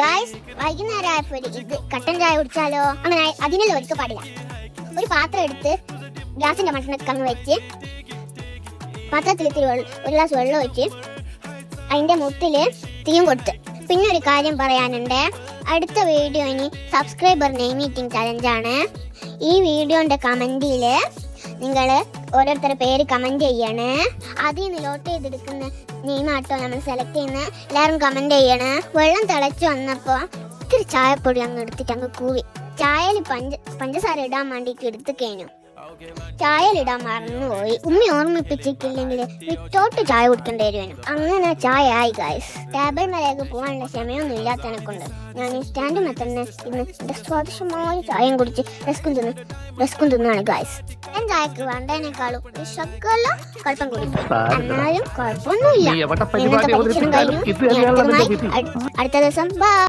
Guys വൈകുന്നേരം ആയപ്പോ ഇത് കട്ടൻ ചായ കുടിച്ചാലോ? അങ്ങനെ അതിനെല്ലാം ഒരിക്കൽ പാടില്ല. ഒരു പാത്രം എടുത്ത് ഗ്യാസിന്റെ മട്ടണൊക്കെ അങ്ങ് വെച്ച് പാത്രത്തിൽ ഇത്തിരി ഒരു ഗ്ലാസ് വെള്ളം ഒഴിച്ച് അതിന്റെ മുട്ടിൽ തീയും കൊടുത്ത്. പിന്നെ ഒരു കാര്യം പറയാനുണ്ട്. അടുത്ത വീഡിയോ ഇനി സബ്സ്ക്രൈബർ നെയ്മീറ്റിംഗ് ചലഞ്ചാണ് ഈ വീഡിയോന്റെ കമന്റിൽ നിങ്ങൾ ഓരോരുത്തരുടെ പേര് കമന്റ് ചെയ്യണേ. അതിൽ നിന്ന് ലോട്ട് ചെയ്തെടുക്കുന്ന നെയ്മാട്ടോ നമ്മൾ സെലക്ട് ചെയ്യുന്ന. എല്ലാവരും കമന്റ് ചെയ്യണേ. വെള്ളം തിളച്ച് വന്നപ്പോൾ ഇത്തിരി ചായപ്പൊടി അങ്ങ് എടുത്തിട്ട് അങ്ങ് കൂവി. ചായയിൽ പഞ്ച പഞ്ചസാര ഇടാൻ വേണ്ടിയിട്ട് എടുത്ത് കഴിഞ്ഞു. ചായയിലിടാൻ മറന്നുപോയി. ഉമ്മി ഓർമ്മിപ്പിച്ചിട്ടില്ലെങ്കിൽ വിട്ടോട്ട് ചായ കുടിക്കേണ്ടി വരുവാനും. അങ്ങനെ ചായ ആയി ഗായ്സ് ടേബിൾ മേലേക്ക് പോകാനുള്ള ക്ഷമയൊന്നും ഇല്ലാത്തതിനെ കൊണ്ട് ഞാൻ ഈ സ്റ്റാൻഡ് എത്തുന്ന ഇന്ന് എന്റെ സ്വാദിഷ്ടമായ ചായയും കുടിച്ച് റെസ്കും തിന്ന് റെസ്കും തിന്നാണ് ഗായ്സ് ഞാൻ ചായക്ക് വേണ്ടതിനേക്കാളും ശകലം കുഴപ്പം കൂടി എന്നാലും കുഴപ്പമൊന്നുമില്ല. ഇന്നത്തെ പരീക്ഷണം കഴിഞ്ഞു. അടുത്ത ദിവസം ബൈ